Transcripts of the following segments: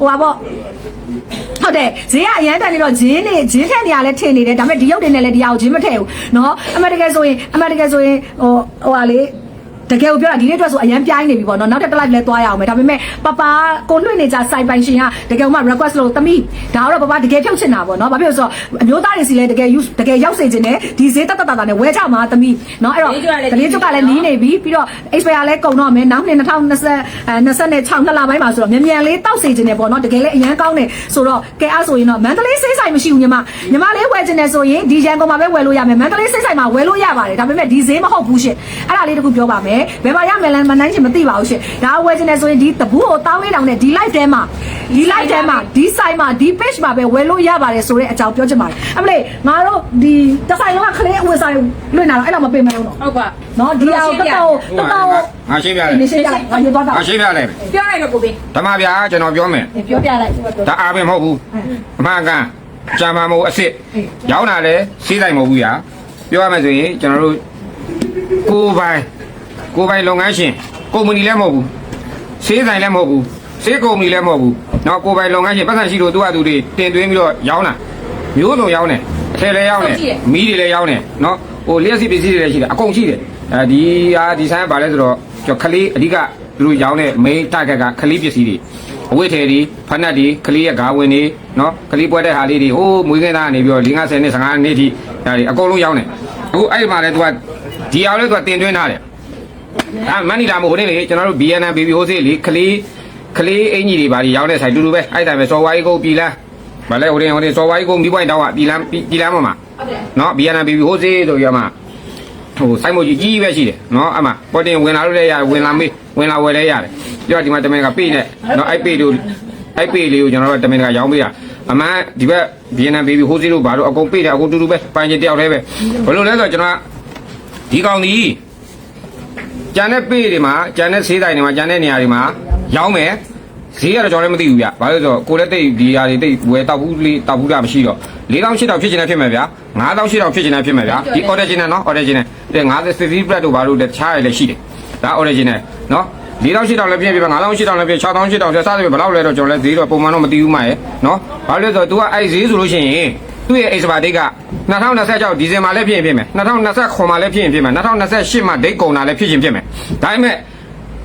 ဟိုပါပေါ့ဟုတ်တယ်ဈေးကအရန်တန်နေတော့ဂျင်းနေဂျင်းထက်နေရလဲထင်နေတယ်ဒါပေမဲ့ဒီရုပ်တွေနဲ့လည်းဒီအောင်ဂျင်းမထည့်ဘူးเนาะအမှန်တကယ်ဆိုရင်အမှန်တကယ်ဆိုရင်ဟိုဟိုဟာလေ တကယ်ကိုပြောတာဒီနေ့အတွက်ဆိုအရန်ပြိုင်းနေပြီပေါ့နော်နောက်တစ်တစ်လိုက်လဲသွားရအောင်မယ်ဒါပေမဲ့ပပကိုလွှင့်နေကြစိုက်ပိုင်ရှင်ကတကယ်မှ request လို့တမိဒါတော့ပပတကယ်ဖြုတ်ချင်တာပေါ့နော်ဘာဖြစ်လို့ဆိုတော့အမျိုးသားတွေစီလဲတကယ် use တကယ်ရောက်စေခြင်းနဲ့ဒီဈေးတက်တက်တာတာနဲ့ဝဲကြမှာတမိနော်အဲ့တော့ကလေးကျွတ်ကလည်းနီးနေပြီပြီးတော့ expire လည်းကုန်တော့မယ်နောက်နှစ်2020 26နှစ်လပိုင်းမှာဆိုတော့မြန်မြန်လေးတောက်စေခြင်းနဲ့ပေါ့နော်တကယ်လည်းအရန်ကောင်းတယ်ဆိုတော့ကဲအဲ့ဆိုရင်တော့မန္တလေးစိတ်ဆိုင်မရှိဘူးညီမညီမလေးဝယ်ခြင်းနဲ့ဆိုရင်ဒီရန်ကုန်မှာပဲဝယ်လို့ရမယ်မန္တလေးစိတ်ဆိုင်မှာဝယ်လို့ရပါတယ်ဒါပေမဲ့ဒီဈေးမဟုတ်ဘူးရှင့်အဲ့ဒါလေးတခုပြောပါမယ်ဘယ်မှာရမယ်လဲမနိုင်ချင်မသိပါဘူးရှင့်ဒါဝယ်ခြင်းနဲ့ဆိုရင်ဒီတပူးကိုတောင်းလေးတောင်နဲ့ဒီ live ထဲမှာဒီ live ထဲမှာဒီ site မှာဒီ page မှာပဲဝယ်လို့ရပါတယ်ဆိုတဲ့အကြောင်းပြောချင်ပါတယ်အမလေးငါတို့ဒီတစ်ဆိုင်လုံးကခလေးအဝယ်ဆိုင်လွှင့်လာတော့အဲ့တော့မပေးမလို့တော့ဟုတ်ပါနော်ဒီအောင်တော်တော်တော်တော်ငါရှင်းပြနေလိုက်ရှင်းပြလိုက်ငါရေသွားတာငါရှင်းပြလိုက်ပြောလိုက်တော့ကိုပေးဓမ္မဗျာကျွန်တော်ပြောမယ်ပြောပြလိုက်ဒါအားပဲမဟုတ်ဘူးအမှန်ကန်ဂျာမမို့အစ်စ်ရောင်းတာလဲစီးဆိုင်မဟုတ်ဘူးညာပြောရမယ်ဆိုရင်ကျွန်တော်တို့ကိုယ်ပိုင် ကိုယ်ပိုင်လုပ်ငန်းရှင်ကုမ္ပဏီလည်းမဟုတ်ဘူးစီးဆိုင်လည်းမဟုတ်ဘူးစီးကုမ္ပဏီလည်းမဟုတ်ဘူးနော်ကိုယ်ပိုင်လုပ်ငန်းရှင်ပတ်သက်ရှိလို့သူကသူတွေတင်သွင်းပြီးတော့ရောင်းတာမျိုးစုံရောင်းတယ်အထည်လည်းရောင်းတယ်မီးတွေလည်းရောင်းတယ်နော်ဟိုလျှက်စီပစ္စည်းတွေလည်းရှိတယ်အကုန်ရှိတယ်အဲဒီဟာဒီဆိုင်ကဘာလဲဆိုတော့ကျွန်တော်ခလေးအဓိကသူတို့ရောင်းတဲ့ main target ကခလေးပစ္စည်းတွေအဝိထေတွေဖက်နက်တွေကလေးရဲ့ဂါဝင်တွေနော်ကလေးပွဲတဲ့ဟာလေးတွေဟိုးမွေးကင်းသားကနေပြီးတော့50နှစ်55နှစ်ထိဒါတွေအကုန်လုံးရောင်းတယ်အခုအဲ့ဒီမှာလဲသူကဒီအောင်လဲသူကတင်သွင်းထားတယ် အဲမန်နီလာမို့ဟိုနေ့လေကျွန်တော်တို့ BNN baby ဟိုးစေးလေကလေးကလေးအင်ကြီးတွေပါဒီရောင်းတဲ့ဆိုင်တူတူပဲအဲ့တိုင်းပဲစော်ဝါးကြီးကိုပြည်လန်းဗာလဲဟိုရင်ဟိုရင်စော်ဝါးကြီးကိုမိပွိုင်းတောင်းကပြည်လန်းပြည်လန်းမှာမှာနော် BNN baby ဟိုးစေးဆိုပြီးတော့မှဟိုစိုက်မို့ကြီးကြီးပဲရှိတယ်နော်အမပေါ်တင်ဝင်လာလို့လည်းရဝင်လာမေးဝင်လာဝယ်လည်းရတယ်ပြီးတော့ဒီမှာတမင်ကပေးနဲ့နော်အဲ့ပေးတို့အဲ့ပေလေးကိုကျွန်တော်တို့တမင်တကာရောင်းပေးတာအမှန်ဒီဘက် VNN baby ဟိုးစီလို့ဘာလို့အကုန်ပေးတယ်အကုန်တူတူပဲပိုင်ချင်တယောက်တည်းပဲဘယ်လိုလဲဆိုတော့ကျွန်တော်ဒီကောင်ဒီ ကျန်တဲ့ပေတွေမှာကျန်တဲ့ဈေးတိုင်းတွေမှာကျန်တဲ့နေရာတွေမှာရောင်းမယ်ဈေးကတော့ကျွန်တော်လည်းမသိဘူးဗျဘာလို့လဲဆိုတော့ကိုလည်းတိတ်ဒီဟာတွေတိတ်ဝယ်တောက်ဘူးလေးတောက်ဘူးတာမရှိတော့4800ဖြစ်ချင်တယ်ဖြစ်မယ်ဗျာ9800ဖြစ်ချင်တယ်ဖြစ်မယ်ဗျာဒီ original နော် original တဲ့50 50 bread တို့ဘာလို့လဲတခြားရလည်းရှိတယ်ဒါ original နော်4800လည်းပြည့်ပြည့်5800လည်းပြည့်6800ဆက်စားတယ်ဘယ်လောက်လဲတော့ကျွန်တော်လည်းဈေးတော့ပုံမှန်တော့မသိဘူးမှရဲ့နော်ဘာလို့လဲဆိုတော့ तू ကအဲ့ဈေးဆိုလို့ရှိရင် သူ့ရဲ့ expire date က2026ဒီဇင်ဘာလည်းဖြစ်ရင်ဖြစ်မယ်2029မှာလည်းဖြစ်ရင်ဖြစ်မယ်2028မှာ date ကုန်တာလည်းဖြစ်ရင်ဖြစ်မယ်ဒါပေမဲ့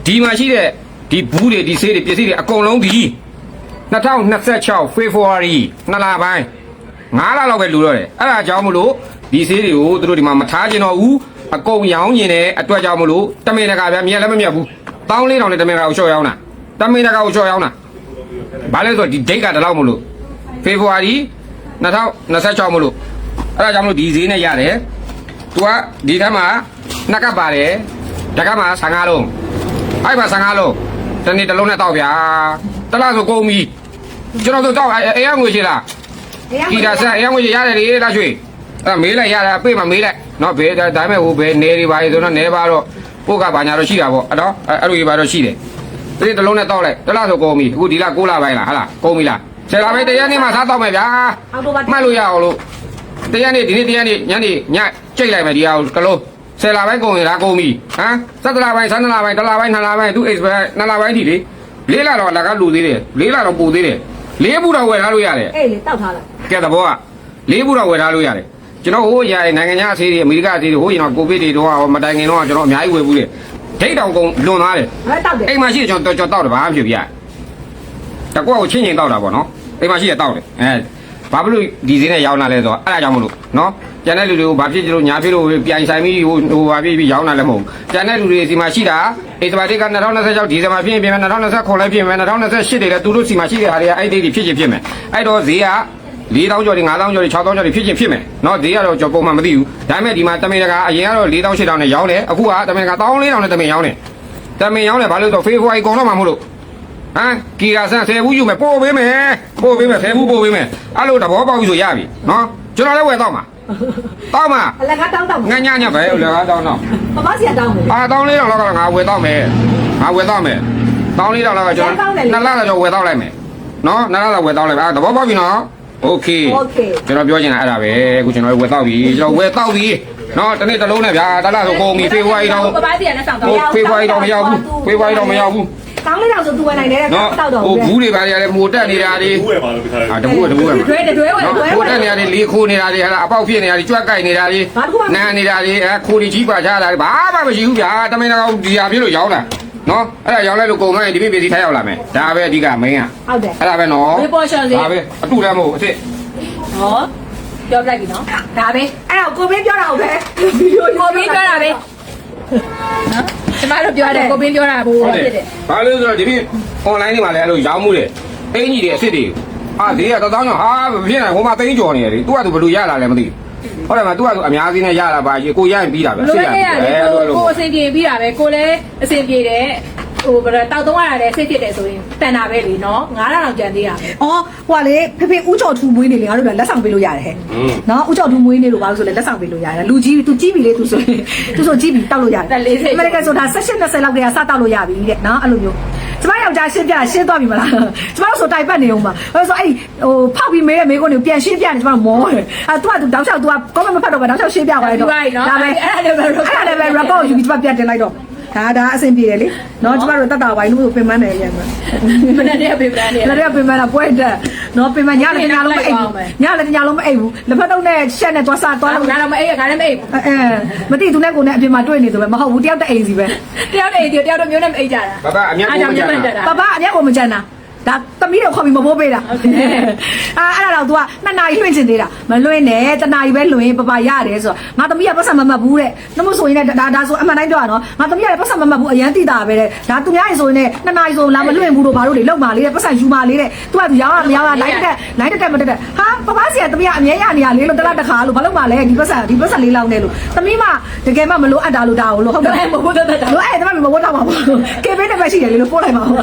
ဒီမှာရှိတဲ့ဒီဘူးတွေဒီဆေးတွေပစ္စည်းတွေအကုန်လုံးဒီ2026 February နှစ်လပိုင်း9လလောက်ပဲလူတော့တယ်အဲ့ဒါကြောင့်မလို့ဒီဆေးတွေကိုသူတို့ဒီမှာမထားကျင်တော့ဘူးအကုန်ရောင်းကျင်တဲ့အတွက်ကြောင့်မလို့တမင်တကာဗျမြက်လည်းမမြက်ဘူးတောင်းလေးတောင်နဲ့တမင်တကာကိုလျှော့ရောင်းတာတမင်တကာကိုလျှော့ရောင်းတာဘာလဲဆိုတော့ဒီ date ကတလောက်မလို့ February 2026မလို့အဲ့ဒါကြောင့်မလို့ဒီဈေးနဲ့ရတယ်သူကဒီထက်မှာနှစ်ကပ်ပါတယ်တကပ်မှာ15လုံးအဲ့မှာ15လုံးတနေ့တစ်လုံးနဲ့တောက်ဗျာတလားဆိုကုန်ပြီကျွန်တော်တို့တောက်အေးရငွေရှိလားကြည်တာဆက်အေးငွေရတယ်လေလားရွှေအဲ့မေးလိုက်ရတာပြေးမှမေးလိုက်နော်ဘယ်ဒါဒါမဲ့ဟိုဘယ်နေတွေပါလေဆိုတော့နေပါတော့ပို့ကဘာညာတော့ရှိတာပေါ့အဲ့တော့အဲ့လိုကြီးပါတော့ရှိတယ်ဒီတစ်လုံးနဲ့တောက်လိုက်တစ်လားဆိုကုန်ပြီအခုဒီလား6လပိုင်းလားဟာလားကုန်ပြီလား ဆယ်လပိုင်းတရားနေ့မှစားတောက်မယ်ဗျာအောက်တိုဘာမှတ်လို့ရအောင်လို့တရားနေ့ဒီနေ့တရားနေ့ညနေညကြိတ်လိုက်မယ်ဒီဟာကိုတစ်လုံးဆယ်လပိုင်းကုန်ရင်ဒါကုန်ပြီဟမ်စက်တလပိုင်းဆန်းလပိုင်းတစ်လပိုင်းနှစ်လပိုင်းသူ expire နှစ်လပိုင်းထိလေလေးလတော့လက်ကလူသေးတယ်လေးလတော့ပိုသေးတယ်လေးဘူးတော့ဝယ်ထားလို့ရတယ်အေးလေတောက်ထားလိုက်ကဲသဘောကလေးဘူးတော့ဝယ်ထားလို့ရတယ်ကျွန်တော်ဟိုရတဲ့နိုင်ငံခြားအသေးတွေအမေရိကအသေးတွေဟိုရင်တော့ကိုဗစ်တွေတော့မတိုင်ခင်တော့ကျွန်တော်အများကြီးဝယ်ဘူးတယ်ဒိတ်တောင်ကုန်လွန်သွားတယ်ဟဲ့တောက်တယ်အိမ်မှာရှိတဲ့ကျွန်တော်ကျွန်တော်တောက်တယ်ဘာမှမဖြစ်ပြရ တကွက်ကိုချင်းချင်းတောက်တာပေါ့နော်အိမ်မှာရှိရတောက်တယ်အဲဘာဖြစ်လို့ဒီစင်းနဲ့ရောင်းလာလဲဆိုတော့အဲ့ဒါကြောင့်မလို့နော်ကျန်တဲ့လူတွေကိုဘာဖြစ်ကြလို့ညာဖြစ်လို့ပြန်ဆိုင်ပြီးဟိုဟိုဘာဖြစ်ပြီးရောင်းလာလဲမဟုတ်ကျန်တဲ့လူတွေဒီမှာရှိတာအိသဘာတိက2026ဒီဇင်ဘာဖြစ်ရင်ပြင်မယ်2029လည်းပြင်မယ်2028တွေလည်းသူတို့စီမှာရှိတဲ့ဟာတွေကအဲ့ဒီတွေဖြစ်ချင်းဖြစ်မယ်အဲ့တော့ဈေးက4000ကျော်တွေ5000ကျော်တွေ6000ကျော်တွေဖြစ်ချင်းဖြစ်မယ်နော်ဈေးကတော့ကျော်ပုံမှန်မသိဘူးဒါပေမဲ့ဒီမှာတမင်တကာအရင်ကတော့4000 8000နဲ့ရောင်းတယ်အခုကတမင်တကာ14000နဲ့တမင်ရောင်းတယ်တမင်ရောင်းတယ်ဘာလို့ဆိုတော့ Facebook အကုန်တော့မှမဟုတ်လို့ ဟမ်ကီရာဆန်10ဘူးယူမယ်ပို့ပေးမယ်ပို့ပေးမယ်10ဘူးပို့ပေးမယ်အဲ့လိုတဘောပေါက်ပြီဆိုရပြီเนาะကျွန်တော်လည်းဝယ်တော့မှာတောက်မှာ အလကားတောင်းတောင်း ငါညညပဲလေကားတောင်းတော့ ပပစီကတောင်းမယ် အာ14000လောက်ကငါဝယ်တော့မယ်ငါဝယ်တော့မယ်14000လောက်ကကျွန်တော်နှစ်လတော့ကျွန်တော်ဝယ်တော့လိုက်မယ်เนาะနှစ်လတော့ဝယ်တော့လိုက်မယ်အာတဘောပေါက်ပြီနော်โอเค โอเค ကျွန်တော်ပြောချင်တာအဲ့ဒါပဲအခုကျွန်တော်ဝယ်တော့ပြီကျွန်တော်ဝယ်တော့ပြီနော်တနေ့တစ်လုံးနဲ့ဗျာတလားဆိုကုန်ပြီဖေဖော်ဝါရီတော့ ပပစီကလည်းဆောင် ဟို တော့ ဖေဖော်ဝါရီတော့မရောက်ဘူးဖေဖော်ဝါရီတော့မရောက်ဘူး ကောင်းလေးတောင်ဆိုသူဝင်နိုင်တယ်နော်တောက်တော့ဟိုဘူးတွေပါလေမိုတက်နေတာတွေဘူးပဲပါလို့ပြောတာအာတဘူးတဘူးပဲမှာတွဲတွဲဝင်နော်တွဲမိုဝင်တက်နေတာတွေလေခိုးနေတာတွေဟာအပေါက်ဖြစ်နေတာတွေကြွက်ကြိုက်နေတာတွေဘာတစ်ခုမှနာနေတာတွေအဲခိုးတွေကြီးပါချတာတွေဘာမှမရှိဘူးဗျာတမင်တော်ဒီဟာပြလို့ရောင်းတာနော်အဲ့ဒါရောင်းလိုက်လို့ကုန်သွားရင်ဒီပြည့်စီထားရောက်လာမယ်ဒါပဲအဓိကမင်းอ่ะဟုတ်တယ်အဲ့ဒါပဲနော်ဒီပေါ်ရှော့စီဒါပဲအတူလည်းမဟုတ်အစ်စ်ဟောပြောပြလိုက်ပြီနော်ဒါပဲအဲ့တော့ကိုမင်းပြောတာဟုတ်ပဲကိုဘင်းပြောတာပဲနော် ကျမတို့ပြောတယ်ကိုဘင်းပြောတာဘူးဟုတ်တဖြစ်ယ်တယ်ဘာလို့လဲဆိုတော့ဒီပြည့် online တွေမှာလည်းအဲ့လိုရောင်းမှုတယ်အင်ကြီးတွေအစ်စ်တွေအာဈေးကတောင်းကြောင်ဟာမဖြစ်နိုင်ဟိုမှာသိန်းကျော်နေတယ်လေ तू ကသူဘယ်လိုရလာလဲမသိဘူးဟုတ်တယ်မ तू ကသူအများကြီးနဲ့ရလာပါကြီးကိုရရင်ပြီးတာပဲဘလို့လဲရတယ်ကိုကိုအဆင်ပြေပြီးတာပဲကိုလည်းအဆင်ပြေတယ် ဟိုဘယ်တောက်တော့ရတယ်စိတ်ဖြစ်တယ်ဆိုရင်တန်တာပဲလေနော်9000လောက်ကျန်သေးတာပဲ အော်ဟိုကလေဖေဖေဦးကျော်ထူမွေးနေလေငါတို့ကလက်ဆောင်ပေးလို့ရတယ်ဟဲ့ อืม နော်ဦးကျော်ထူမွေးနေလို့ပါလို့ဆိုလေလက်ဆောင်ပေးလို့ရတယ်လူကြီးသူကြီးပြီလေသူဆိုရင်သူဆိုကြီးပြီတောက်လို့ရတယ်အမေရိကန်ဆိုတာ16 20လောက်ကလေးကစတောက်လို့ရပြီတဲ့နော်အဲ့လိုမျိုးကျမယောက်ျားရှင်းပြရှင်းသွားပြီမလားကျမတို့ဆိုတိုင်ပတ်နေအောင်ပါအဲ့ဆိုအဲ့ဟိုဖောက်ပြီးမေးတဲ့မေးခွန်းတွေကိုပြန်ရှင်းပြနေကျမတို့မောတယ်အဲ့ तू က तू တောက်ချောက် तू ကကောမမဖတ်တော့ပဲတောက်ချောက်ရှင်းပြသွားလိုက်တော့ဒါပဲအဲ့ဒါလည်းပဲ record ယူပြီးကျမပြန်တင်လိုက်တော့ ဒါဒါအဆင်ပြေတယ်လေနော်ကျမတို့တတ်တာပိုင်းလို့ပင်မနေရမှာမနေ့တည်းပြေးပြန်နေလည်းရပင်မလာပွဲတက်နော်ပင်မညလည်းညလုံးမအိပ်ဘူးညလည်းညလုံးမအိပ်ဘူးလက်ဖက်တုံးနဲ့ရှက်နဲ့သွားစားသွားတော့လို့ငါတော့မအေးခါလည်းမအေးအဲမသိသူနဲ့ကိုနဲ့အပြင်မှာတွေ့နေသူပဲမဟုတ်ဘူးတယောက်တအိမ်စီပဲတယောက်တည်းတယောက်တော့မျိုးနဲ့မအေးကြတာဘာဘာအမြတ်ကိုမကြတာပပအမျက်ကိုမကြမ်းတာ ဒါသမီးတွေခေါ်ပြီးမပိုးပေးတာအာအဲ့ဒါတော့ तू ကနှစ်နာရီလွှင့်ချင်သေးတာမလွှင့်နဲ့တနာရီပဲလွှင့်ပပရတယ်ဆိုတော့ငါသမီးကပတ်စံမမှတ်ဘူးတဲ့နှမို့ဆိုရင်လည်းဒါဒါဆိုအမှန်တိုင်းပြောရနော်ငါသမီးကလည်းပတ်စံမမှတ်ဘူးအရန်တိတာပဲတဲ့ဒါသူများရင်ဆိုရင်လည်းနှစ်နာရီဆိုလာမလွှင့်ဘူးလို့ဘာလို့လေလောက်ပါလေတဲ့ပတ်စံယူပါလေတဲ့ तू ကသူရောင်းရမရောင်းရလိုက်တက်လိုက်တက်မတက်တက်ဟာပပစီကသမီးကအမြဲရနေရလေလို့တလားတစ်ခါလို့ဘာလို့မှလဲဒီပတ်စံဒီပတ်စံလေးလောက်နေလို့သမီးမတကယ်မှမလို့အပ်တာလို့ဒါလို့ဟုတ်တယ်မဟုတ်တော့တော့လို့အဲ့ဒါမှမဝတ်တော့ပါဘူးကေဘေးတစ်ပတ်ရှိတယ်လေလို့ပို့လိုက်ပါဦး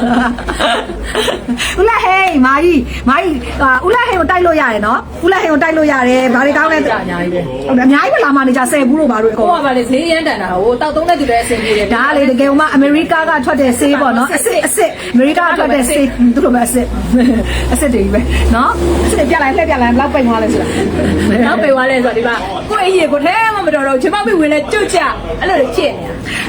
ဦးလာဟေးမာကြီးမာကြီးဦးလာဟေးကိုတိုက်လို့ရတယ်နော်ဦးလာဟေးကိုတိုက်လို့ရတယ်ဘာတွေကောင်းလဲအများကြီးပဲဟုတ်တယ်အများကြီးပဲလာမနေကြဆယ်ဘူးလို့ဘာလို့အကုန်ကိုကပါလေဈေးရမ်းတန်တာဟိုတောက်သုံးတဲ့သူတွေအဆင်ပြေတယ်ဒါလေတကယ်မှအမေရိကကထွက်တဲ့ဆေးပေါ့နော်အစ်စ်အစ်စ်အမေရိကကထွက်တဲ့ဆေးသူတို့ပဲအစ်စ်အစ်စ်တွေပဲနော်အစ်စ်ပြလိုက်လှည့်ပြလိုက်လောက်ပိတ်သွားလဲဆိုတာနောက်ပေသွားလဲဆိုတော့ဒီမှာကိုယ့်အရေးကိုထဲမှမတော်တော့ချမမေဝင်လဲကြွကြအဲ့လိုဖြစ်နေ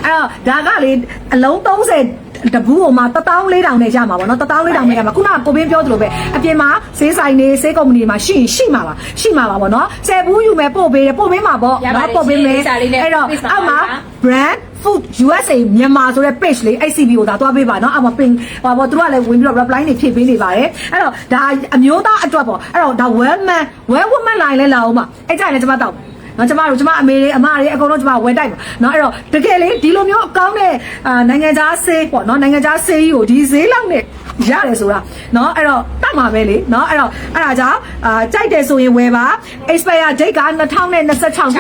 တာအဲ့တော့ဒါကလေအလုံး30 တဘူးဟိုမှာ14000နဲ့ရမှာပေါ့နော်14000နဲ့ရမှာခုနကကိုဘင်းပြောသလိုပဲအပြင်မှာဈေးဆိုင်တွေဈေးကုမ္ပဏီတွေမှာရှိရင်ရှိမှာပါရှိမှာပါပေါ့နော်10ဘူးယူမယ်ပို့ပေးတယ်ပို့ပေးမှာပေါ့နော်ပို့ပေးမယ်အဲ့တော့အောက်မှာ brand food USA မြန်မာဆိုတဲ့ page လေး ICB ကိုဒါတွားပေးပါနော်အမပင်ဟောပေါ့သူတို့ကလည်းဝင်ပြီးတော့ reply တွေဖြည့်ပေးနေပါတယ်အဲ့တော့ဒါအမျိုးသားအတွက်ပေါ့အဲ့တော့ဒါ well man well woman line လဲလာအောင်ပါအဲ့ကြရင်လည်းကျွန်မတော့ နော်ကျမတို့ကျမအမေတွေအမတွေအကုန်လုံးကျမဝယ်တိုက်ပါနော်အဲ့တော့တကယ်လေဒီလိုမျိုးအကောင်းတဲ့အာနိုင်ငံခြားဆေးပေါ့နော်နိုင်ငံခြားဆေးကြီးကိုဒီဈေးလောက်နဲ့ရတယ်ဆိုတာနော်အဲ့တော့တတ်မှာပဲလေနော်အဲ့တော့အဲ့ဒါကြောင့်အာကြိုက်တယ်ဆိုရင်ဝယ်ပါ expire date က2026နှ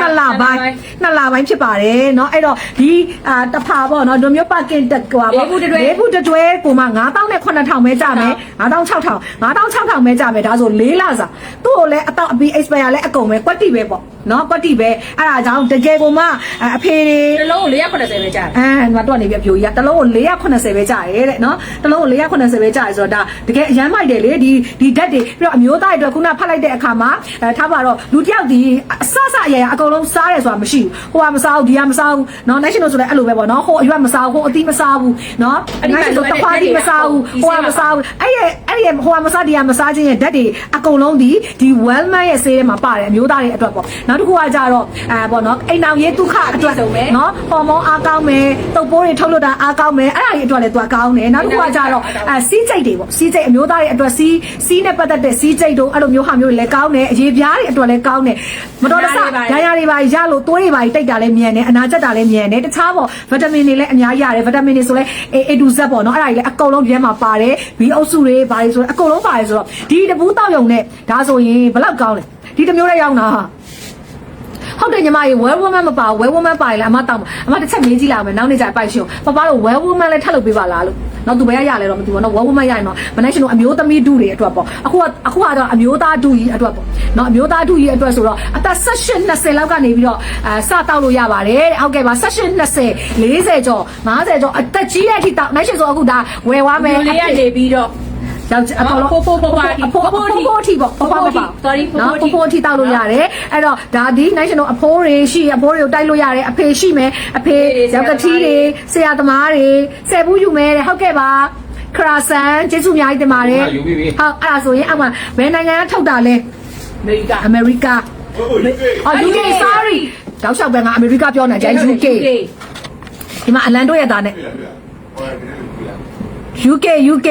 စ်လပိုင်းနှစ်လပိုင်းဖြစ်ပါတယ်နော်အဲ့တော့ဒီအာတဖာပေါ့နော်ဒီလိုမျိုး parking တက်ဟွာပေါ့လေးခုတတွဲကိုမှ9000နဲ့9000ပဲကြမယ်9000 6000 9000 6000ပဲကြမယ်ဒါဆို၄လစာသူ့ကိုလည်းအတော့အပြီး expire လည်းအကုန်ပဲကွက်တီပဲပေါ့နော်ကွက်တီပဲအဲ့ဒါကြောင့်တကယ်ကိုမှအဖေတွေတစ်လုံးကို480ပဲကြာတယ်အဲငါတော့နေပြပြိုကြီးကတစ်လုံးကို480ပဲကြာရဲတဲ့နော်တစ်လုံးကို480ပဲကြာရဲဆိုတော့ဒါတကယ်အရန်မိုက်တယ်လေဒီဒီဓာတ်တွေပြီးတော့အမျိုးသားတွေအတွက်ခုနဖတ်လိုက်တဲ့အခါမှာအဲထားပါတော့လူတစ်ယောက်ဒီအဆဆအရာရာအကုန်လုံးစားရဲဆိုတာမရှိဘူးဟိုကမစားဘူးဒီကမစားဘူးနော် national ဆိုလည်းအဲ့လိုပဲပေါ့နော်ဟိုအရွက်မစားဘူးဟိုအသီးမစားဘူးနော် national ဆိုတခွားသီးမစားဘူးဟိုကမစားဘူးအဲ့ရဲ့အဲ့ရဲ့ဟိုကမစားဒီကမစားခြင်းရဲ့ဓာတ်တွေအကုန်လုံးဒီဒီ wellman ရဲ့ဆေးထဲမှာပါတယ်အမျိုးသားတွေအတွက်ပေါ့နောက်တစ်ခုကကြတော့အဲပေါ့နော်အိမ်အောင်ရေးဒုက္ခအတွက်နော်ဟော်မုန်းအားကောင်းမယ်တုပ်ပိုးတွေထုတ်လွှတ်တာအားကောင်းမယ်အဲ့ဒါကြီးအတွက်လည်းသူကကောင်းတယ်နောက်တစ်ခုကကြတော့အဲစီးကျိတ်တွေပေါ့စီးကျိတ်အမျိုးသားတွေအတွက်စီးစီးနဲ့ပတ်သက်တဲ့စီးကျိတ်တို့အဲ့လိုမျိုးဟာမျိုးတွေလည်းကောင်းတယ်အရေးပြားတွေအတွက်လည်းကောင်းတယ်မတော်တဆရရတွေပါရလို့သွေးတွေပါတိတ်တာလည်းမြန်တယ်အနာကျက်တာလည်းမြန်တယ်တခြားပေါ့ဗီတာမင်တွေလည်းအများကြီးရတယ်ဗီတာမင်တွေဆိုလဲ A to Z ပေါ့နော်အဲ့ဒါကြီးလည်းအကုန်လုံးပြဲမှာပါတယ် B အုပ်စုတွေဘာတွေဆိုလဲအကုန်လုံးပါတယ်ဆိုတော့ဒီတပူးတောက်ယုံနဲ့ဒါဆိုရင်ဘယ်လောက်ကောင်းလဲဒီတစ်မျိုးလေးရောက်တာ ဟာဟုတ်တယ်ညီမရေ well woman မပါ well woman ပါလေအမတောင်းအမတစ်ချက်မေးကြည့်လိုက်အောင်မယ်နောက်နေ့ကျပိုက်ရှင်ပပတော့ well woman လည်းထပ်လုပ်ပေးပါလားလို့နော်သူဘယ်ရရလဲတော့မသိဘူးနော် well woman ရရင်တော့မနိုင်ရှင်တို့အမျိုးသမီးဒုတွေအတွက်ပေါ့အခုကအခုကတော့အမျိုးသားဒုကြီးအတွက်ပေါ့နော်အမျိုးသားဒုကြီးအတွက်ဆိုတော့အသက်16 20လောက်ကနေပြီးတော့အဲစတောက်လို့ရပါတယ်တဲ့ဟုတ်ကဲ့ပါ16 20 40ကျော်50ကျော်အသက်ကြီးတဲ့အထိတောက်နိုင်ရှင်ဆိုအခုဒါဝယ်သွားမယ်လူလေးကနေပြီးတော့ ယောက်ျားအပေါ်လုံးဖိုးဖိုးဖိုးဖိုးအဖိုးအဖိုးဖိုးအထိပေါ့ဖိုးဖိုးမပါ Sorry ဖိုးဖိုးနော်ဖိုးဖိုးအထိတောက်လို့ရတယ်အဲ့တော့ဒါဒီ national အဖိုးတွေရှိအဖိုးတွေကိုတိုက်လို့ရတယ်အဖေရှိမယ်အဖေရောက်ကတိတွေဆရာသမားတွေဆယ်ဘူးယူမယ်တဲ့ဟုတ်ကဲ့ပါခရာဆန်ကျေးဇူးအများကြီးတင်ပါတယ်ယူပြီးပြီဟုတ်အဲ့ဒါဆိုရင်အောက်မှာဘယ်နိုင်ငံကထုတ်တာလဲအမေရိကအမေရိကအော် UK sorry တောက်လျှောက်ပဲငါအမေရိကပြောနေကြ UK ဒီမှာအလန်တို့ရဲ့သားနဲ့ UK UK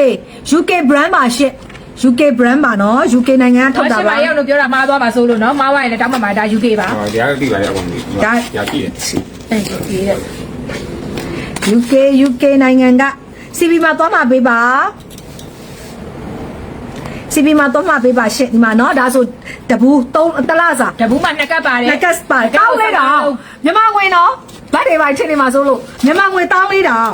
UK brand ပါရှင့် UK brand ပါနော် UK နိုင်ငံကထောထုတ်က်တာတာပါပါရောက်လို့ပြောတာမှားသွားပါဆိုလို့နော်မှားသွားရင်လည်းတောင်းမှမှာဒါ UK ပါဟောတရားသိပါလေအကုန်ကြီးရာကြည့်တယ်အဲဒီတဲ့ UK UK နိုင်ငံက CB မှာသွားမှာပေးပါ CB မှာသွားမှာပေးပါရှင့်ဒီမှာနော်ဒါဆိုတဘူး3တလားစာတပူးမှာနှစ်ကပ်ပါတယ်လက်ကတ်ပါတောင်းလေးတော့မြန်မာငွေနော် ဗတ်တွေပါချစ်နေမှာဆိုလို့မြန်မာငွေ1000တောင်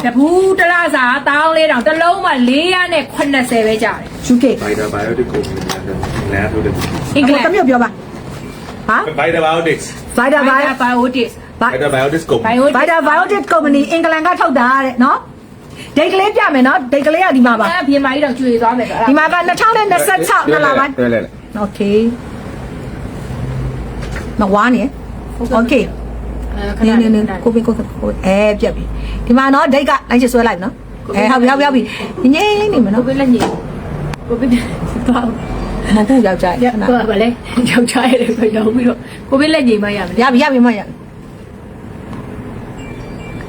တပူးတလားစာ1000တောင်တစ်လုံးမှ480ပဲကြာတယ် UK Vita Biotic ကိုလမ်းထုတ်တယ်အင်္ဂလိပ်တမျိုးပြောပါဟာ Vita Biotics Vita Biotics Vita Biotics ကို Vita Biotics Company အင်္ဂလန်ကထုတ်တာတဲ့နော်ဒိတ်ကလေးပြမယ်နော်ဒိတ်ကလေးကဒီမှာပါအပြင်မကြီးတော့ကျွေသွားမယ်ဒီမှာက2026နှစ်လပိုင်းလဲလဲ Okay မဝါနေ Okay နင်းနင်းနင်းကိုပင်ကိုကိုအဲပြက်ပြီဒီမှာနော်ဒိတ်ကလိုက်ချဆွဲလိုက်နော်အဲဟုတ်ပြီဟုတ်ပြီဟုတ်ပြီငိမ့်ငိမ့်နေမနော်ကိုပဲလက်ညင်ကိုပဲသွားမဟုတ်ယောက်ျားရတော့ဗလဲယောက်ျားရဲ့ပဲရောက်ပြီးတော့ကိုပဲလက်ညင်မရမယ်ရပြီရပြီမရ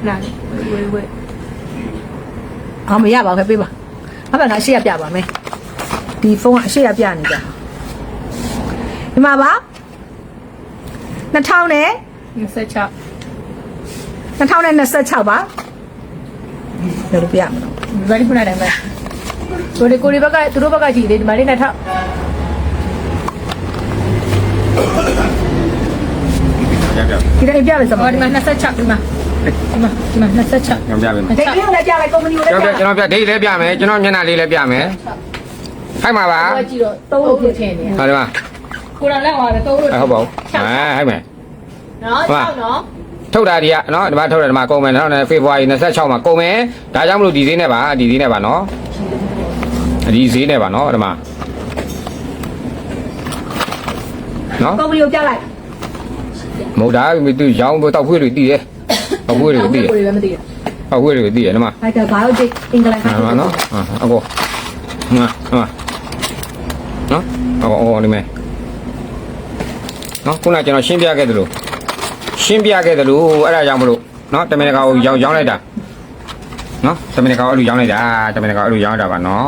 နာဝေးဝေးအောင်မရပါဘူးခဲ့ပေးပါအဘငါရှေ့ရပြပါမယ်ဒီဖုန်းကအရှေ့ရပြနေကြဒီမှာပါ2000နဲ့ 26 2026ပါဘယ်လိုပြမလဲဘယ်လိုခုနတိုင်းပဲကိုရီကိုရီဘက်ကသူတို့ဘက်ကကြည့်လေဒီမှာလေးနဲ့ထောက်ရပြဒီတိုင်းပြမယ်စမဟောဒီမှာ26ဒီမှာဒီမှာဒီမှာ26ညောင်ပြမယ်ဒိတ်ကလေးကိုလည်းပြလိုက်ကုမ္ပဏီကိုလည်းကျွန်ပြတော်ကျွန်တော်ပြဒိတ်လည်းပြမယ်ကျွန်တော်မျက်နှာလေးလည်းပြမယ်ဟိုက်မှာပါဟောကြည့်တော့သုံးလို့ဖြစ်နေတယ်ဟာဒီမှာကိုရလက်ဟောတယ်သုံးလို့အဲဟုတ်ပါဘူးအဲဟိုက်မယ် နော်ကြောက်နော်ထုတ်တာဒီကနော်ဒီမှာထုတ်တယ်ဒီမှာကုန်မယ်နော်ဖေဖော်ဝါရီ26မှာကုန်မယ်ဒါကြောင့်မလို့ဒီဈေးနဲ့ပါဒီဈေးနဲ့ပါနော်ဒီဈေးနဲ့ပါနော်ဒီမှာနော်ကုမ္ပဏီကိုပြလိုက်မဟုတ်တာသူရောင်းတောက်ဖွေးတွေတည်တယ်တောက်ဖွေးတွေတည်တယ်ကိုရီပဲမသိဘူးတောက်ဖွေးတွေတည်တယ်ဒီမှာဟိုက်ကဘာလို့ဒီအင်္ဂလန်ကဟာနော်ဟာအကောဟာဟာနော်အကောအော်ဒီမဲ့နော်ခုနကကျွန်တော်ရှင်းပြခဲ့သလို ရှင်းပြခဲ့သလိုအဲ့ဒါကြောင့်မလို့နော်တမင်တကာကိုရောင်းရောင်းလိုက်တာနော်တမင်တကာကိုအဲ့လိုရောင်းလိုက်တာတမင်တကာအဲ့လိုရောင်းတာပါနော်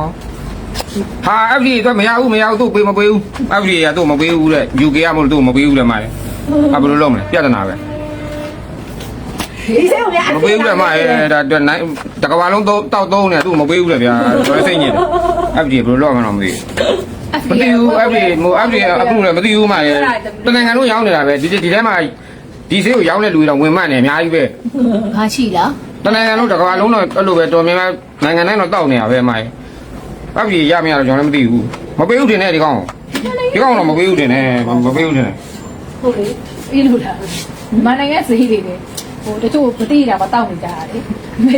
ဟာအဖဒီတော့မရဘူးမရဘူးသူ့ပေးမပေးဘူးအဖဒီကသူ့မပေးဘူးတဲ့ UK ကမလို့သူ့မပေးဘူးတဲ့မှာလေအဘယ်လိုလုပ်မလဲပြဿနာပဲဒီစိတ်ကိုများမပေးဘူးလေမအဲဒါတော့နိုင်တကဘာလုံးတော့တောက်သုံးနေသူ့မပေးဘူးလေဗျာတော်စိတ်ညစ်တယ်အဖဒီဘယ်လိုလုပ်မှန်းတော့မသိဘူးမသိဘူးအဖဒီမို့အဖဒီအခုလည်းမသိဘူးမှလေတနိုင်ငံလုံးရောင်းနေတာပဲဒီဒီထဲမှာ ဒီဆေးကိုရောင်းတဲ့လူတွေတော့ဝင်မှတ်နေအများကြီးပဲဘာရှိလားတနိုင်ငံလုံးတကဘာလုံးတော့အဲ့လိုပဲတော်များများနိုင်ငံတိုင်းတော့တောက်နေတာပဲမိုင်းအဖဒီရမရတော့ကျွန်တော်လည်းမသိဘူးမပေးဘူးတင်နဲ့ဒီကောင်ဒီကောင်တော့မပေးဘူးတင်နဲ့မပေးဘူးတင်နဲ့ဟုတ်လေအေးလို့လားမနိုင်ငံဈေးတွေလေဟိုတချို့မသိတာမတောက်နေကြတာလေ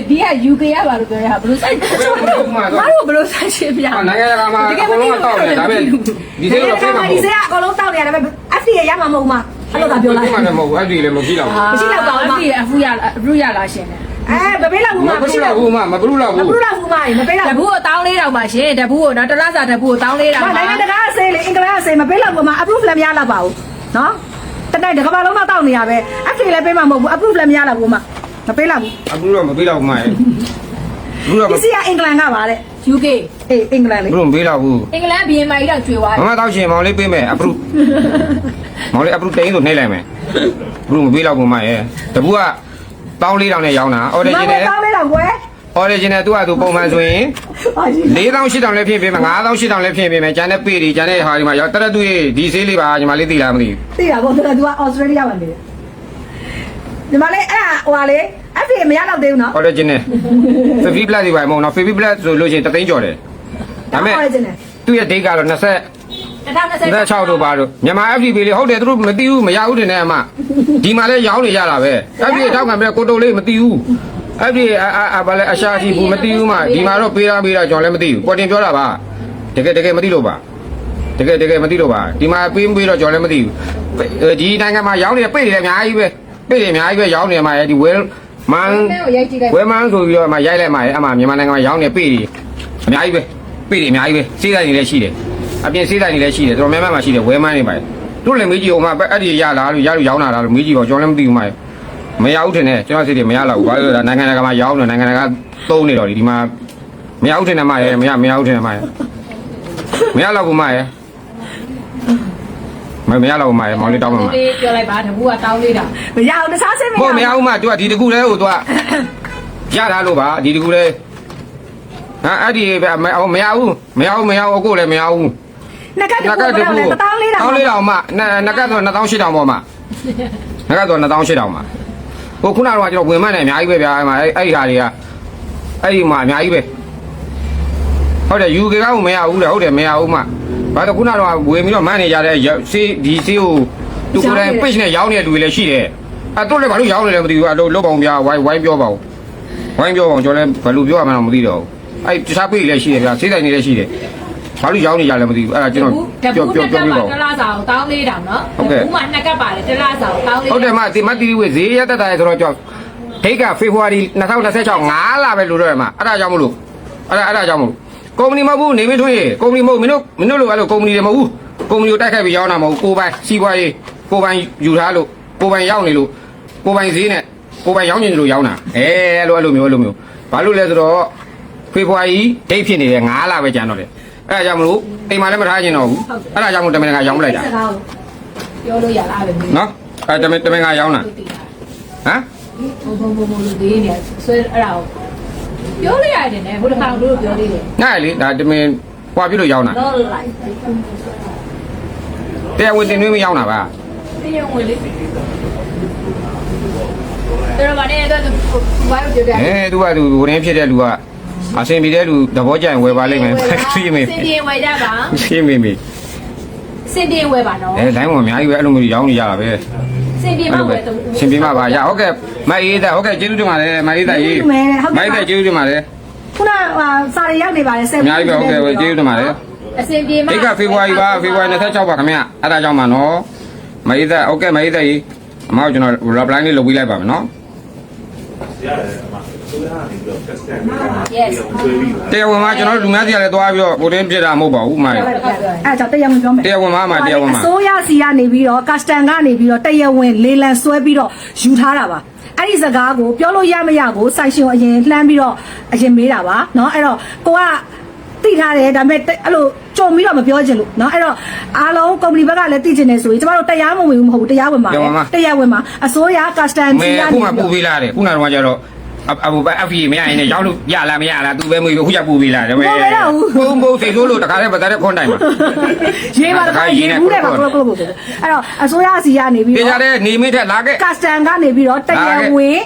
ဒီက UK ရပါလို့ပြောရဘလို့စိုက်မပေးဘူးမှမတော့တို့ဘယ်လိုဆိုင်ရှင်းပြနိုင်ငံတကာမှာအကုန်လုံးကတောက်နေတာဒါပေမဲ့ဒီဆေးတော့ပေးမှာမဒီဟုတ်စိတ်ကအကုန်လုံးတောက်နေရတယ်ပဲ FDA ရမှာမဟုတ်မှာ အဲ့လိုသာပြောလိုက်ဘူးမှလည်းမဟုတ်ဘူးအဲ့ဒီလည်းမကြည့်တော့ဘူးမရှိတော့ပါဘူးမဒီအဖူရအဖူရလာရှင်တယ်အဲမပေးလောက်ဘူးမမပရုလောက်ဘူးမမပရုလောက်မဘူးပူလောက်ဘူးမမပေးလောက်တဘူးဘူးကိုတောင်းလေးတောင်ပါရှင်တဘူးကိုနော်တလားစာတဘူးကိုတောင်းလေးတောင်မပါနိုင်ငံတကာအစေးလေအင်္ဂလန်အစေးမပေးလောက်ဘူးမ approve လည်းမရတော့ပါဘူးနော်တတိုက်တကဘာလုံးတော့တောက်နေရပဲ FDA လည်းပေးမှာမဟုတ်ဘူး approve လည်းမရတော့ဘူးမမပေးလောက်ဘူးအပရုတော့မပေးတော့ဘူးမရဲ့ဘူးတော့ဒီစီကအင်္ဂလန်ကပါတဲ့ UK အေးအင်္ဂလန်လေဘူးတော့မပေးတော့ဘူးအင်္ဂလန်ဘီယင်မာကြီးတော့ကျွေသွားမမတော့ရှင်မောင်လေးပေးမယ်အပရု မောင်လေးအပရုတိန်ဆိုနှိမ့်လိုက်မယ်ဘူးမပေးတော့ဘူးမရဲ့တပူကတောင်းလေးတောင်နဲ့ရောင်းတာအော်ဒီဒီမှာဂျင်နယ်တောင်းလေးတော့ကွယ်အော်ဒီဂျင်နယ်သူကသူပုံမှန်ဆိုရင်ဟာကြီး4000 8000လည်းဖြစ်ပေးမယ်9000 8000လည်းဖြစ်ပေးမယ်ကျန်တဲ့ပေတွေကျန်တဲ့ဟာဒီမှာရောက်တရက်သူရဲ့ဒီဆေးလေးပါညီမလေးသိလားမသိဘူးသိတာပေါ့သူကသူကဩစတြေးလျမှာနေတယ်ဒီမှာလေအဲ့ဒါဟိုဟာလေ FDA မရတော့သေးဘူးနော်အော်ဒီဂျင်နယ်50 plus ဒီပါမဟုတ်နော်50 plus ဆိုလို့ရှိရင်တသိန်းကျော်တယ်ဒါပေမဲ့ဟုတ်တယ်သူ့ရဲ့ date ကတော့20 2020 26တို့ပါတို့မြန်မာ FTP လေးဟုတ်တယ်သူတို့မသိဘူးမရဘူးတင်နေအမဒီမှာလဲရောင်းနေရတာပဲ FTP တောက်ကံပြကိုတိုလေးမသိဘူး FTP အာအာဘာလဲအရှာရှိဘူးမသိဘူးမှဒီမှာတော့ပေးတာပေးတာကျွန်တော်လည်းမသိဘူးပေါ်တင်ပြောတာပါတကယ်တကယ်မသိလို့ပါတကယ်တကယ်မသိလို့ပါဒီမှာပေးမပေးတော့ကျွန်တော်လည်းမသိဘူးဒီနိုင်ငံမှာရောင်းနေတဲ့ပိတ်တွေလည်းအများကြီးပဲပိတ်တွေအများကြီးပဲရောင်းနေမှာဒီ well man ကိုရိုက်ကြည့်လိုက် well man ဆိုပြီးတော့မှရိုက်လိုက်မှာအမမြန်မာနိုင်ငံမှာရောင်းနေပိတ်တွေအများကြီးပဲပြည့်တယ်အများကြီးပဲစေးတိုင်းတွေလည်းရှိတယ် အပြင်စေးတိုင်းတွေလည်းရှိတယ်တော်တော်များများမှရှိတယ်ဝဲမန်းနေပါတယ်တို့လည်းမေးကြည့်အောင်မအဲ့ဒီရလာလို့ရလို့ရောင်းလာလားလို့မေးကြည့်ပါကျွန်တော်လည်းမသိဘူးမမရဘူးထင်တယ်ကျွန်တော်စိတ်တွေမရတော့ဘူးဘာလို့လဲနိုင်ငံတကာမှာရောင်းတယ်နိုင်ငံတကာသုံးနေတော့ဒီမှာမရဘူးထင်တယ်မရမရမရဘူးထင်တယ်မရမရတော့ဘူးမရမမရတော့ဘူးမရမောင်လေးတောင်းပါမလေးပြောလိုက်ပါတကူကတောင်းလေးတာမရအောင်တခြားစိတ်မရဟုတ်မရဘူးမ तू ကဒီတကူလဲဟို तू ကရတာလို့ပါဒီတကူလဲဟာအဲ့ဒီပဲမမရဘူးမရဘူးမရဘူးအခုလည်းမရဘူး နှက်ကတနကူကတော့တကူလည်းတပေါင်းလေးတောင်တောင်းလေးတောင်မှနကဆို2800တောင်ပေါ့မနကဆို2800မှာဟိုခုနကတော့ကျွန်တော်ဝင်မှန်းနေအများကြီးပဲဗျာအဲ့မှာအဲ့အဲ့ဒီဟာတွေကအဲ့ဒီမှာအများကြီးပဲဟုတ်တယ် UK ကမရဘူးလေဟုတ်တယ်မရဘူးမဘာလို့ခုနကတော့ဝင်ပြီးတော့မှန်းနေကြတဲ့စေးဒီစေးကိုသူကိုယ်တိုင် page နဲ့ရောင်းနေတဲ့လူတွေလည်းရှိတယ်အဲ့တို့လည်းဘာလို့ရောင်းနေလဲမသိဘူးအဲ့လိုလောက်ပေါင်းပြဝိုင်းဝိုင်းပြောပါဦးဝိုင်းပြောပါဦးကျွန်တော်လည်းဘယ်လိုပြောရမှန်းတော့မသိတော့ဘူးအဲ့တခြား page လည်းရှိတယ်ဗျာစေးတိုင်းတွေလည်းရှိတယ် ဘာလို့ရောင်းနေကြလဲမသိဘူးအဲ့ဒါကျွန်တော်တပြောကူပြောနှစ်ကပြောပ်ပြပါပါဦးတလားဆောင်တောင်းလေးတောင်နော်ဟုတ်ကဲ့တကူမှနှစ်ကပ်ပါတယ်တလားဆောင်တောင်းလေးဟုတ်တယ်မဒီမတီးဝေးဈေးရတက်တာရဆိုတော့ကြောက်ဒိတ်ကဖေဖော်ဝါရီ2026 5လပဲလို့တော့ရမှာအဲ့ဒါကြောင့်မလို့အဲ့ဒါအဲ့ဒါကြောင့်မလို့ကုမ္ပဏီမဟုတ်ဘူးနေမထွေးကုမ္ပဏီမဟုတ်မင်းတို့မင်းတို့လိုအဲ့လိုကုမ္ပဏီတွေမဟုတ်ဘူးကုမ္ပဏီကိုတိုက်ခိုက်ပြီးရောင်းတာမဟုတ်ဘူးကိုပိုင်စီးပွားရေးကိုပိုင်ယူထားလို့ကိုပိုင်ရောက်နေလို့ကိုပိုင်ဈေးနဲ့ကိုပိုင်ရောင်းနေလို့ရောင်းတာအဲအဲ့လိုအဲ့လိုမျိုးအဲ့လိုမျိုးဘာလို့လဲဆိုတော့ဖေဖော်ဝါရီဒိတ်ဖြစ်နေတယ်5လပဲကျန်တော့တယ် အဲ့ဒါကြောင့်မလို့အိမ်မှာလည်းမထားချင်တော့ဘူးအဲ့ဒါကြောင့်မလို့တမင်ကရောင်းပလိုက်တာစကားကိုပြောလို့ရလားပဲမင်းနော်အဲ့တမင်တမင်ကရောင်းတာဟမ်ဘုံဘုံဘုံလူသေးနေဆွဲအဲ့ဒါကိုပြောလို့ရတယ်နဲ့ဘုရားကောင်တို့ပြောသေးတယ်ငါလေဒါတမင်ဟွာပြလို့ရောင်းတာတော့လိုက်တရားဝင်တင်သွင်းမရောင်းတာပါပြင်ဝင်လေးတော်ပါနဲ့တော့ဘာလို့ပြောတယ်အဲသူကသူဝင်ဖြစ်တဲ့လူက အစင်ပြီးတဲ့လူသဘောကျရင်ဝယ်ပါလိမ့်မယ်သိမေစင်ပြေဝယ်ကြပါသိမေမေစင်ပြေဝယ်ပါနော်အဲလိုင်းဝင်အများကြီးပဲအဲ့လိုမျိုးရောင်းနေကြတာပဲစင်ပြေမအဲ့လိုဝပဲယ်တော့ရှင်ပြမပါရဟုတ်ကဲ့မအေးတဲ့ဟုတ်ကဲ့ကျေးဇူးတင်ပါတယ်မအေးတဲ့ရေးမအေးတဲ့ကျေးဇူးတင်ပါတယ်ခုနဟာစာရီရောက်နေပါတယ်ဆယ်အများကြီးပဲဟုတ်ကဲ့ကျေးဇူးတင်ပါတယ်အစင်ပြေမဒိတ်ကဖေဖော်ဝါရီပါဖေဖော်ဝါရီ26ပါခင်ဗျအဲ့ဒါကြောင့်ပါနော်မအေးတဲ့ဟုတ်ကဲ့မအေးတဲ့ရေးအမောကျွန်တော် reply လေးလုပ်ပေးလိုက်ပါမယ်နော်ရတယ် အမသူကကနေပြီးတော့ test တယ် Yes ဆွေးပြီး တရားဝင်မှာကျွန်တော်လူများစီကလည်းသွားပြီးတော့ဟိုတင်းပြစ်တာမဟုတ်ပါဘူးမိုင်း အဲ့ကြောင့်တရားဝင်ပြောမယ် တရားဝင်မှာမှာတရားဝင်မှာ အစိုးရစီကနေပြီးတော့ကာစတန်ကနေပြီးတော့တရားဝင်လေလံဆွဲပြီးတော့ယူထားတာပါအဲ့ဒီစကားကိုပြောလို့ရမရကိုစိုက်ရှင်ကိုအရင်လှမ်းပြီးတော့အရင်မေးတာပါเนาะအဲ့တော့ကိုကသိထားတယ်ဒါပေမဲ့အဲ့လိုကြုံပြီးတော့မပြောချင်လို့เนาะအဲ့တော့အားလုံးကုမ္ပဏီဘက်ကလည်းသိချင်နေဆိုရင်ကျမတို့တရားမဝင်ဘူးမဟုတ်ဘူးတရားဝင်ပါတရားဝင်ပါအစိုးရကာစတန် မဲ စီက ခု နေ မှပူပေးလာတယ်ခုနကတော့ကျတော့ အဘူဘာအဖီမရရင်လည်းရောက်လို့ရလားမရလားသူပဲမွေးခုချက်ပူပြီလားဒါပေမဲ့ဘုံဘုံစီဆိုးလို့တခါတည်းပသားတဲ့ခွန်းတိုင်းမှာရေးပါတခါရေးဘူးတဲ့ပါဘလို့ဘလို့အဲ့တော့အစိုးရစီကနေပြီးတော့ပြကြတဲ့နေမင်းထက်လာခဲ့ကတ်စတန်ကနေပြီးတော့တရားဝင်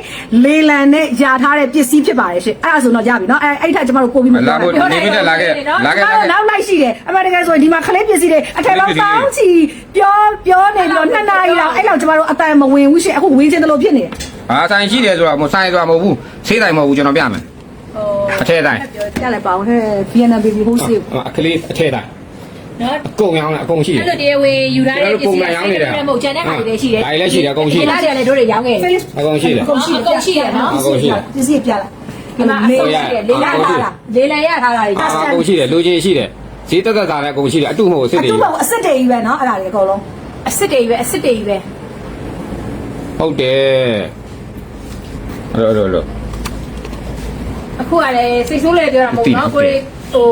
လေလံနဲ့ယာထားတဲ့ပစ္စည်းဖြစ်ပါတယ်ရှင်အဲ့ဒါဆိုတော့ရပြီနော်အဲ့အဲ့ထက်ကျမတို့ပို့ပြီးမလာဘူးနေမင်းထက်လာခဲ့လာခဲ့နောက်လိုက်ရှိတယ်အမှန်တကယ်ဆိုရင်ဒီမှာခလေးပစ္စည်းတွေအထက်လောက်ပေါင်းချီပြောပြောနေပြီးတော့နှစ်နာရီလောက်အဲ့လောက်ကျမတို့အတန်မဝင်ဘူးရှင်အခုဝင်ချင်းတလို့ဖြစ်နေတယ် အာဆိုင်ရှိတယ်ဆိုတာမဆိုင်ဆိုတာမဟုတ်ဘူးဆေးတိုင်မဟုတ်ဘူးကျွန်တော်ပြမယ်အထက်တိုင်ပြလိုက်ပါအောင်ဟဲ့ VNB ဟိုးစီအခလေးအထက်တိုင်နော်အကုန်ရောင်းလာအကုန်ရှိတယ်အဲ့လိုတရားဝေယူထားတဲ့ပစ္စည်းတွေရောင်းနေတာမဟုတ်ကျန်တဲ့ဟာတွေလည်းရှိတယ်ဒါတွေလည်းရှိတယ်အကုန်ရှိတယ်ဒါတွေလည်းတို့တွေရောင်းခဲ့တယ်အကုန်ရှိတယ်အကုန်ရှိတယ်အကုန်ရှိတယ်နော်အကုန်ရှိတယ်ပစ္စည်းပြလာဒီမှာအကုန်ရှိတယ်လေးလာထားတာလေးလာရထားတာတွေအကုန်ရှိတယ်လူချင်းရှိတယ်ဈေးတက်ကစားလည်းအကုန်ရှိတယ်အတူမဟုတ်အစ်စ်တွေအတူမဟုတ်အစ်စ်တွေကြီးပဲနော်အဲ့ဒါတွေအကုန်လုံးအစ်စ်တွေကြီးပဲအစ်စ်တွေကြီးပဲဟုတ်တယ် အဲ့လိုအဲ့လိုအခုကလည်းစိတ်ဆိုးလေပြောတာမဟုတ်နော်ကိုရီဟို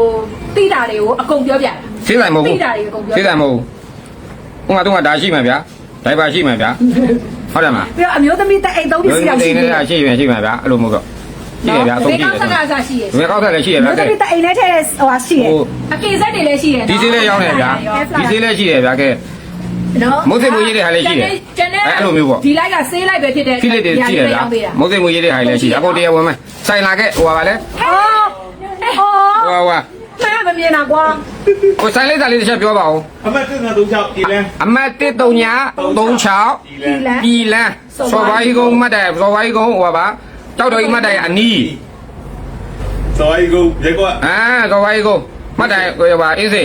တိတာတွေကိုအကုန်ပြောပြတာဆေးတိုင်မဟုတ်ဘူးသိတာတွေအကုန်ပြောဆေးတိုင်မဟုတ်ဘူးဟိုမှာတော့ဒါရှိမှာဗျာဒိုင်ပါရှိမှာဗျာဟုတ်တယ်မလားပြီးတော့အမျိုးသမီးတက်အိတ်သုံးပစ္စည်းတောင်ရှိနေသေးတယ်နေတာရှိမှာရှိမှာဗျာအဲ့လိုမဟုတ်တော့ရှိတယ်ဗျာအဆုံးဘေရှိကောတယ်က်ဆက်ကစားရှိရဘယ်ကောက်ဆက်လည်းရှိတယ်အဗျာမျိုးသမီးတက်အိတ်နဲ့ထည့်တဲ့ဟိုဟာရှိတယ်ဟိုအကေဇက်တွေလည်းရှိတယ်ဒီဆေးလည်းရောင်းတယ်ဗျာဒီဆေးလည်းရှိတယ်ဗျာကဲ နော်မုတ်စိတ်မွေးရတဲ့ဟာလည်းရှိတယ်ကျန်တဲ့အဲ့လိုမျိုးပေါ့ဒီလိုက်ကဆေးလိုက်ပဲဖြစ်တဲ့ဖိလက်တွေရှိတယ်ဗျာမုတ်စိတ်မွေးရတဲ့ဟာလည်းရှိတယ်အကုန်တရားဝင်မယ်ဆိုင်လာခဲ့ဟိုပါလေအော်အော်ဟိုဟာမမမြင်တာကွာဟိုဆိုင်လိုက်တာလေးတစ်ချက်ပြောပါဦးအမတ်တက်တဲ့3ချောက်ဒီလန်းအမတ်1 3 36ဒီလန်းပြည်လန်းစော်ဝိုင်းကုန်းမှတ်တယ်စော်ဝိုင်းကုန်းဟိုပါကြောက်တော်ကြီးမှတ်တယ်အနီးဇော်ရီကိုရက်ကွာအာစော်ဝိုင်းကုန်းမှတ်တယ်ဟိုပါအေးစေ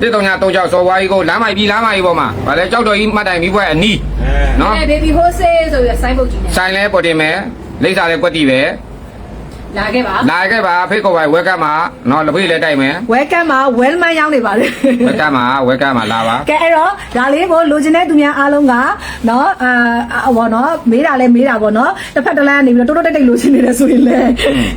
တစ်တုံညာတုံချောက်စော်ဝိုင်းကုန်းလမ်းမိုက်ပြီးလမ်းမိုက်ပေါ်မှာဗာလဲကြောက်တော်ကြီးမှတ်တယ်မိဘအနီးအဲနော်အဲဘေဘီဟိုဆေးဆိုပြီးဆိုင်းပုတ်ကြီးနေ ဆိုင်လဲပေါ်တင်မယ်လိမ့်စာလဲကွက်တီပဲ လာခဲ့ပါလာခဲ့ပါဖိတ်ခေါ်ပါဝက်ကမှာနော်လပိလည်းတိုက်မယ် welcome မှာ welcome ရောက်နေပါလေဝက်ကမှာဝက်ကမှာလာပါကဲအဲ့တော့ဒါလေးကိုလိုချင်တဲ့သူများအားလုံးကနော်အာအာဘောနော်မေးတာလဲမေးတာပေါ့နော်တစ်ဖက်တစ်လမ်းကနေပြီးတော့တိုးတိုးတိတ်တိတ်လိုချင်နေတယ်ဆိုရင်လဲ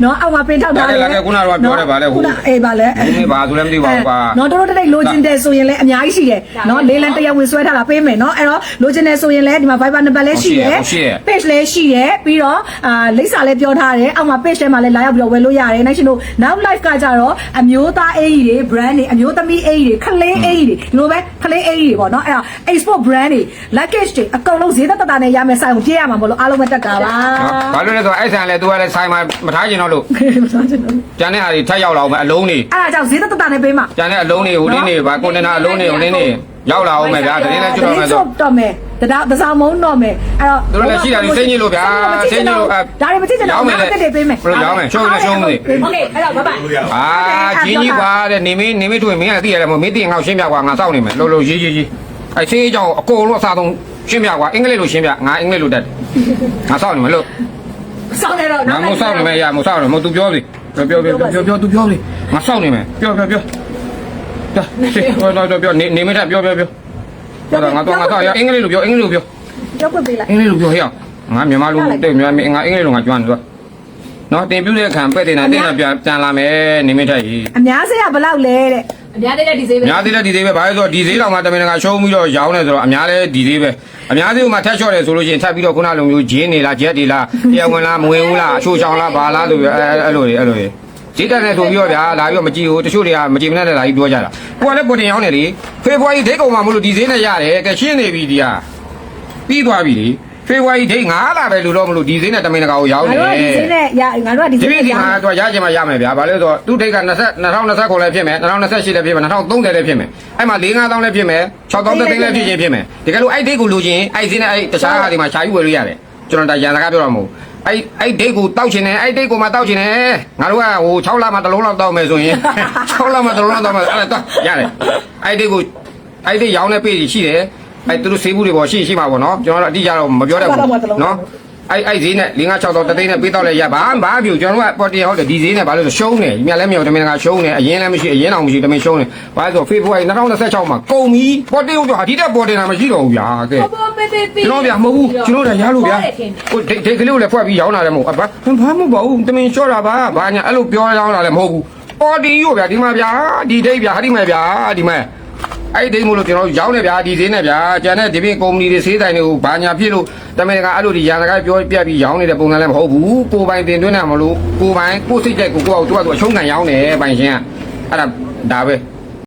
နော်အောက်မှာပင်ထောက်ထားလာခဲ့ခုနကတော့ပြောတယ်ဗာလဲဟိုခုနအေးဗာလဲဒီနေ့ပါဆိုလည်းမသိပါဘူးပါနော်တိုးတိုးတိတ်တိတ်လိုချင်တယ်ဆိုရင်လဲအများကြီးရှိတယ်နော်လေးလံတရားဝင်ဆွဲထားတာပေးမယ်နော်အဲ့တော့လိုချင်တယ်ဆိုရင်လဲဒီမှာ Viber number လည်းရှိတယ် page လည်းရှိတယ်ပြီးတော့အာလိပ်စာလည်းပြောထားတယ်အောက်မှာ page ထဲမှာလည်းလာရောက်ပြီးတော့ဝယ်လို့ရတယ်နိုင်ရှင်တို့ now live ကကြတော့အမျိုးသားအေးကြီးတွေ brand တွေအမျိုးသမီးအေးကြီးတွေခလေးအေးကြီးတွေဒီလိုပဲခလေးအေးကြီးတွေပေါ့နော်အဲ့တော့ export brand တွေ luggage တွေအကုန်လုံးဈေးသက်သက်တာနဲ့ရမယ်ဆိုင်ကိုပြေးရမှာမလို့အားလုံးပဲတက်တာပါနော်ဘာလို့လဲဆိုတော့အဲ့ဆန်လဲသူကလည်းဆိုင်မှာမထားချင်တော့လို့မစားချင်တော့ကျန်တဲ့ဟာတွေထပ်ရောက်လာအောင်မယ်အလုံးတွေအဲ့ဒါကြောင့်ဈေးသက်သက်တာနဲ့ပေးမှာကျန်တဲ့အလုံးတွေဟိုတင်းတွေဗာကွန်တိန်နာအလုံးတွေဟိုတင်းတွေ ရောက်လာအောင်မယ်ဗျာတရင်လည်းကျွတ်တော့မယ်ဆို တော့မယ်တဒါတစားမုံတော့မယ်အဲ့တော့ တို့လည်းရှိတာတွေစိတ်ညစ်လို့ဗျာစိတ်ညစ်လို့အဲ ဒါတွေမကြည့်ကြတော့နောက်တက်တွေပေးမယ် ဘယ်လိုရောင်းမယ်ရှုံးလည်းရှုံးမသိ โอเคအဲ့တော့ဘဘ လို့ရအောင် အာဂျင်းကြီးကွာတဲ့နေမင်းနေမင်းတွေ့မင်းကသိရတယ်မဟုတ်မင်းသိရင်ငါ့ကိုရှင်းပြကွာငါစောင့်နေမယ်လို့လို့ရေးရေးရေးအဲဆေးကြောင်အကုန်လုံးအစားဆုံးရှင်းပြကွာအင်္ဂလိပ်လိုရှင်းပြငါအင်္ဂလိပ်လိုတတ်တယ်ငါစောင့်နေမယ်လို့ စောင်းနေတော့ ငါမစောင့်နေမယ်ရမစောင့်နေမသူပြောစီပြောပြောပြောပြောပြောသူပြောစီငါစောင့်နေမယ်ပြောပြောပြော ဒါဆေးတော့တော့ပြောနေနေမင်းတက်ပြောပြောပြောပြောတော့ငါတော့ငါတော့ရအင်္ဂလိပ်လိုပြောအင်္ဂလိပ်လိုပြောပြောပြပေးလိုက်အင်္ဂလိပ်လိုပြောဟဲ့ငါမြန်မာလိုတဲ့မြန်မာငါအင်္ဂလိပ်လိုငါကျွမ်းတယ်နော်တင်ပြတဲ့အခါပဲ့တင်တာတင်တာပြန်ပြန်လာမယ်နေမင်းတက်ကြီးအများစရာဘယ်လောက်လဲတဲ့အများသေးတဲ့ဒီဈေးပဲအများသေးတဲ့ဒီသေးပဲဘာလဲဆိုတော့ဒီသေးတောင်မှတမင်တကာရှုံးပြီးတော့ရောင်းနေဆိုတော့အများလဲဒီသေးပဲအများသေးကမှထက်လျှော့တယ်ဆိုလို့ရှိရင်ထပ်ပြီးတော့ခုနလိုမျိုးဂျင်းနေလားဂျက်တွေလားတရားဝင်လားမဝင်ဘူးလားအချိုးချောင်းလားဘာလားဆိုပြီးအဲအဲ့လိုတွေအဲ့လိုတွေ ဈေးတက်တယ်ဆိုပြီးတော့ဗျာလာပြီးတော့မကြည့်ဘူးတချို့တွေကမကြည့်မနဲ့လာပြီးပြောကြတာကိုကလည်းပေါ်တင်ရောင်းနေလေဖေဖော်ဝါရီဒိတ်ကုန်မှာမလို့ဒီဈေးနဲ့ရတယ်ကဲရှင်းနေပြီဒီဟာပြီးသွားပြီလေဖေဖော်ဝါရီဒိတ်9လပဲလို့တော့မလို့ဒီဈေးနဲ့တမင်တကာကိုရောင်းငါနေတို့ကဒီဈေးနဲ့ရငါတို့ကဒီဒီဈေးပြည်နဲ့စီရမှာတော့ရချင်မှရမယ်ဗျာဘာလို့လဲဆိုတော့သူ့ဒိတ်က20 2020ခုလည်းဖြစ်မယ်2028လည်းဖြစ်မယ်2030လည်းဖြစ်မယ်အဲ့မှာ4 5000လည်းဖြစ်မယ်6000သိန်းလည်းဖြစ်ချင်းဖြစ်မယ်တကယ်လို့အဲ့ဒိတ်ကိုလူချင်းအဲ့ဈေးနဲ့အဲ့တခြားဟာဒီမှာခြာယူဝယ်လို့ရတယ်ကျွန်တော်ဒါရန်စကားပြောတော့မဟုတ် အဲ့အဲ့ဒိတ်ကိုတောက်ချင်တယ်အဲ့ဒိတ်ကိုမှတောက်ချင်တယ်ငါတို့ကဟို6လမှတစ်လုံးလောက်တောက်မယ်ဆိုရင်6လမှတစ်လုံးလောက်တောက်မယ်အဲ့ဒါရတယ်အဲ့ဒိတ်ကိုအဲ့ဒိတ်ရောင်းတဲ့ပေကြီးရှိတယ်အဲ့သူတို့ဆေးဘူးတွေပေါ့ရှိရှိမှာပေါ့နော်ကျွန်တော်တို့အတိအကျတော့မပြောတတ်ဘူးနော် အဲ့အဲ့ဈေးနဲ့5 6တော့တသိန်းနဲ့ပေးတော့လဲရဘာဘာပြူကျွန်တော်ကပေါ်တင်ဟုတ်တယ်ဒီဈေးနဲ့ဘာလို့ဆိုရှုံးတယ်မြက်လည်းမြောက်တမင်ကရှုံးတယ်အရင်လည်းမရှိအရင်အောင်မရှိတမင်ရှုံးတယ်ဘာလို့ဆိုဖေဖော်ဝါရီ2026မှာကုန်ပြီပေါ်တင်ဟုတ်တော့ဟာဒီတက်ပေါ်တင်တာမရှိတော့ဘူးဗျာကဲဘောဘောပေးပေးပေးကျွန်တော်ဗျာမဟုတ်ဘူးကျွန်တော်တို့ရလို့ဗျာဟိုဒိတ်ဒိတ်ကလေးကိုလည်းဖွက်ပြီးရောင်းလာတယ်မဟုတ်ဘာဘာမဟုတ်ပါဘူးတမင်လျှော့တာပါဘာညာအဲ့လိုပြောရောင်းလာလည်းမဟုတ်ဘူးပေါ်တင်ရောဗျာဒီမှာဗျာဒီဒိတ်ဗျာဟာဒီမှာဗျာဒီမှာ အဲ့ဒီမို့လို့ကျွန်တော်ရောင်းနေဗျာဒီဈေးနဲ့ဗျာကျန်တဲ့ဒီပြင်ကုမ္ပဏီတွေဈေးတိုင်းတွေကိုဘာညာဖြစ်လို့တမင်ကအဲ့လိုဒီရန်စကားပြောပြပြီးရောင်းနေတဲ့ပုံစံလည်းမဟုတ်ဘူးကိုပိုင်တင်သွင်းတာမလို့ကိုပိုင်ကိုစိတ်ကြိုက်ကိုကိုအောင်သူကသူအချုံးကန်ရောင်းနေပိုင်ရှင်ကအဲ့ဒါဒါပဲ